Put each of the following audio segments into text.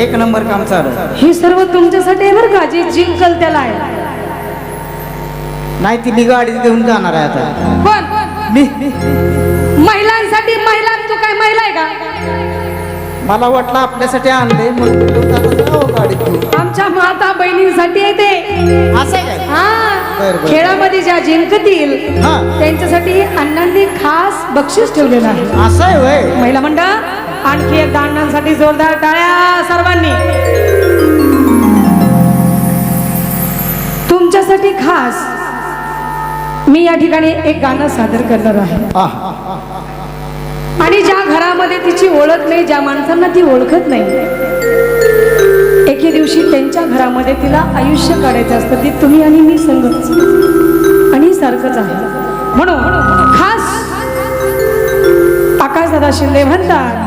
एक नंबर काम चालू ही सर्व तुमच्यासाठी आहे बरं का जी जिंकल त्याला आहे. नाही ती मी गाडी घेऊन जाणार आहे आता. कोण? मी. महिलांसाठी महिला तू काय महिला आहे का? मला वाटलं आपल्यासाठी आणले मग म्हणलं आता जाऊ गाडीत घेऊन. आमच्या माता बहिणींसाठी आहे ते. असं आहे काय? हा. खेळामध्ये ज्या जिंकतील. त्यांच्यासाठी अण्णांनी खास बक्षीस ठेवलेलं आहे. असं आहे वय महिला मंडळ आणखी एकदा अण्णांसाठी जोरदार टाळ्या सर्वांनी. तुमच्यासाठी खास मी या ठिकाणी एक गाणं सादर करणार आहे. आणि ज्या घरामध्ये तिची ओळख नाही ज्या माणसांना ती ओळखत नाही एके दिवशी त्यांच्या घरामध्ये तिला आयुष्य काढायचं असतं. ते तुम्ही आणि मी संगच आणि सारखंच आहे. म्हणून खास आकाश दादा शिंदे म्हणतात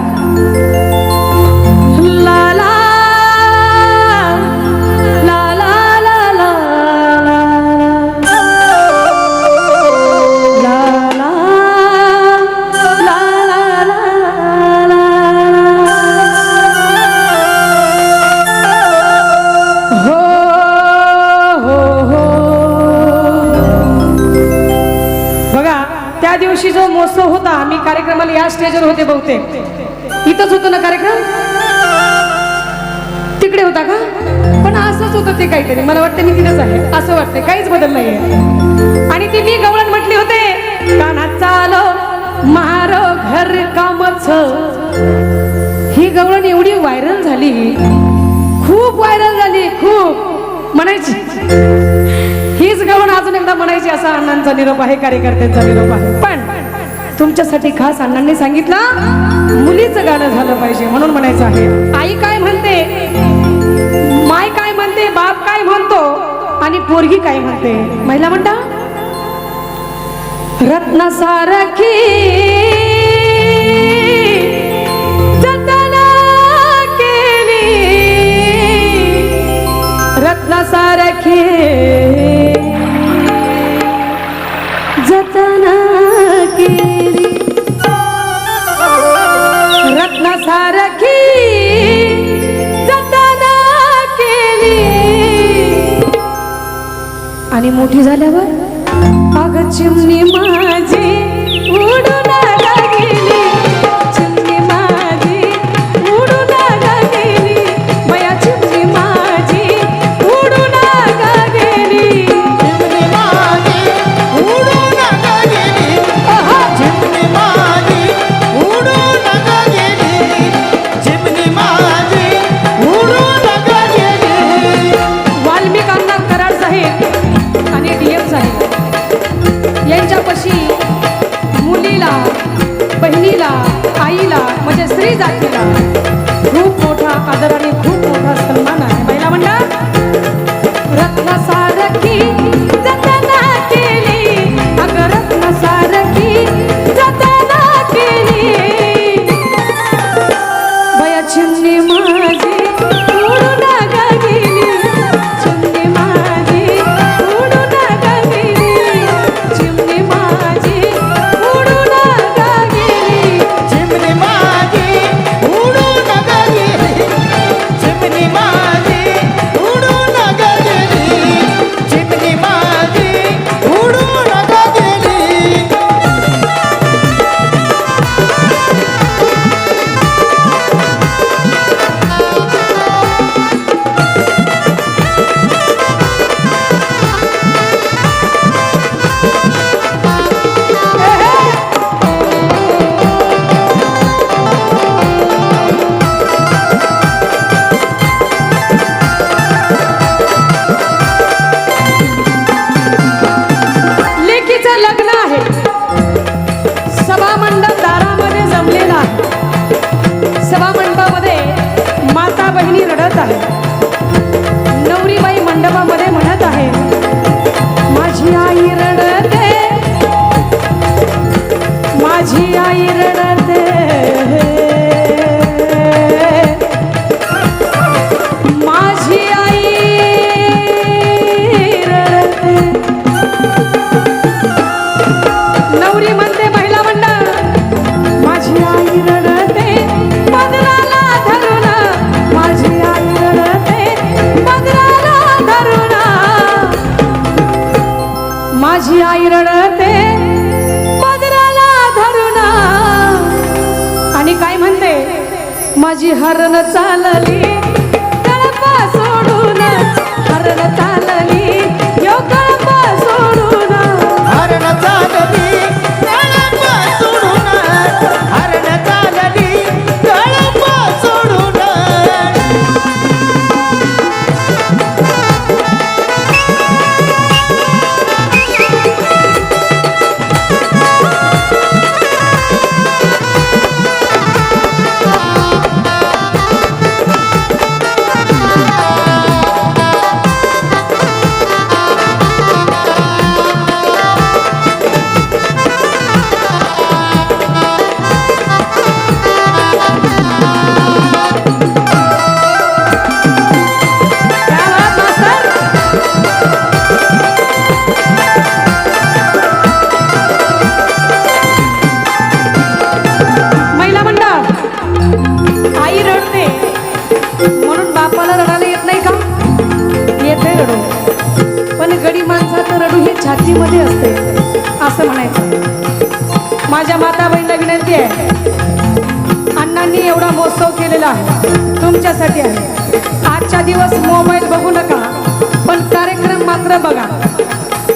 त्या दिवशी जो महोत्सव होता मी कार्यक्रमाला या स्टेजवर होते बहुतेक. इथंच होतो ना कार्यक्रम? तिकडे होता का? पण असंच होतं ते काहीतरी. मला वाटतं मी तिथेच आहे. असं वाटतंय. काहीच बदल नाहीये. आणि ती मी गवळण म्हटली होते कानात चालो मारो घर कामच. ही गवळण एवढी व्हायरल झाली. खूप व्हायरल झाली खूप. म्हणायची. हीच गवण अजून एकदा म्हणायची असा अण्णांचा निरोप आहे कार्यकर्त्यांचा निरोप आहे. पण तुमच्यासाठी खास अण्णांनी सांगितलं मुलीचं गाणं झालं पाहिजे म्हणून म्हणायचं आहे. आई काय म्हणते? माय काय म्हणते? बाप काय म्हणतो? आणि पोरगी काय म्हणते? महिला म्हणता रत्न सारखी केली. रत्नसारखी आणि मोठी झाल्यावर अग चिमणी माझे उड 爸爸。माझी आई रडते. पदराला धरून. आणि काय म्हणते? माझी हरण चालली. तळपा सोडून हरण चालली. मध्ये असते. असं म्हणायचं. माझ्या माता बहिणीला विनंती आहे. अण्णांनी एवढा महोत्सव केलेला आहे. तुमच्यासाठी आहे. आजच्या दिवस मोबाईल बघू नका पण कार्यक्रम मात्र बघा.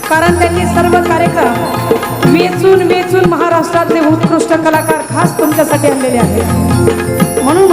कारण त्यांनी सर्व कार्यक्रम वेचून वेचून महाराष्ट्रातले उत्कृष्ट कलाकार खास तुमच्यासाठी आणलेले आहेत. म्हणून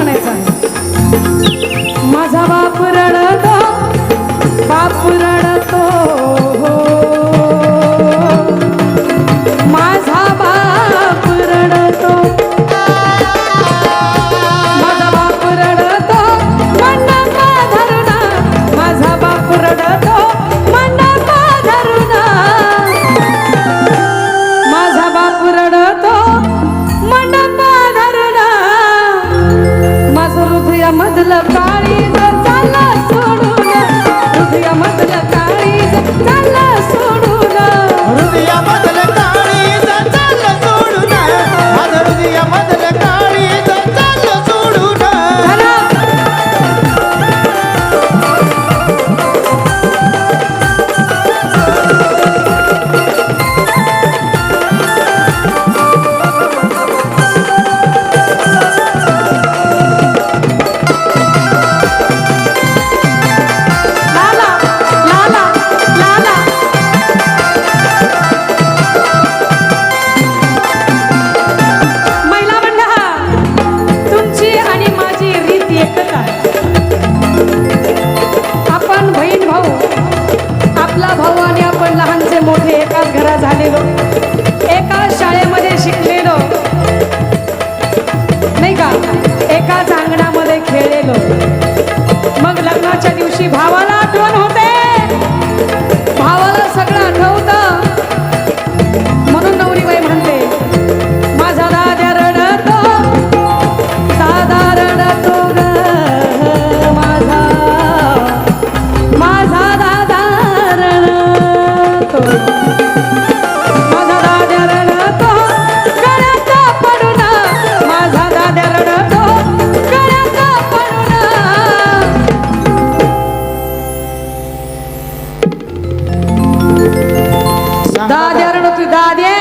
दाद्या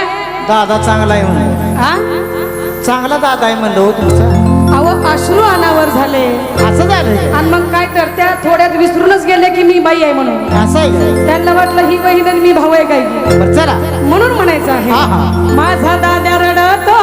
दादा चांगला आहे हा? चांगला दादा आहे म्हणलं हो तुमचा. अहो अश्रू अनावर झाले. असं झालं आणि मग काय तर त्या थोड्यात विसरूनच गेले की मी बाई आहे म्हणून. असं आहे का? त्यांना वाटलं ही बहीण आणि मी भाऊ आहे काय? बरं चला. म्हणून म्हणायचं आहे. हा, हा. माझा दाद्या रडतो.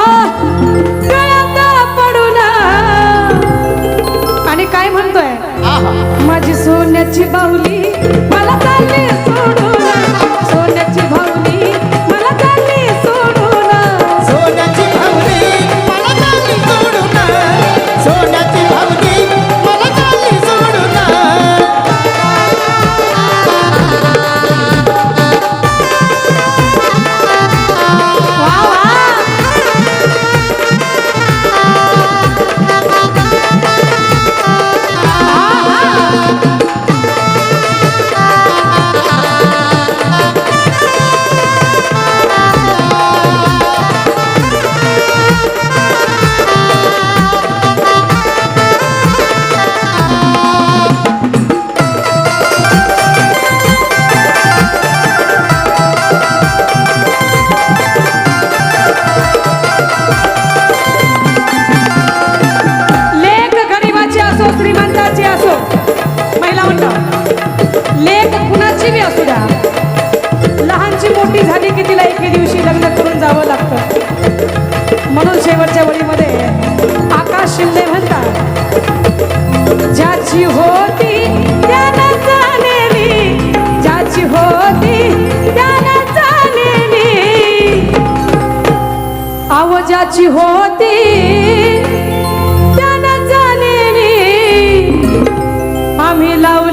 राजाची होती. त्यानं चालेली आम्ही लाव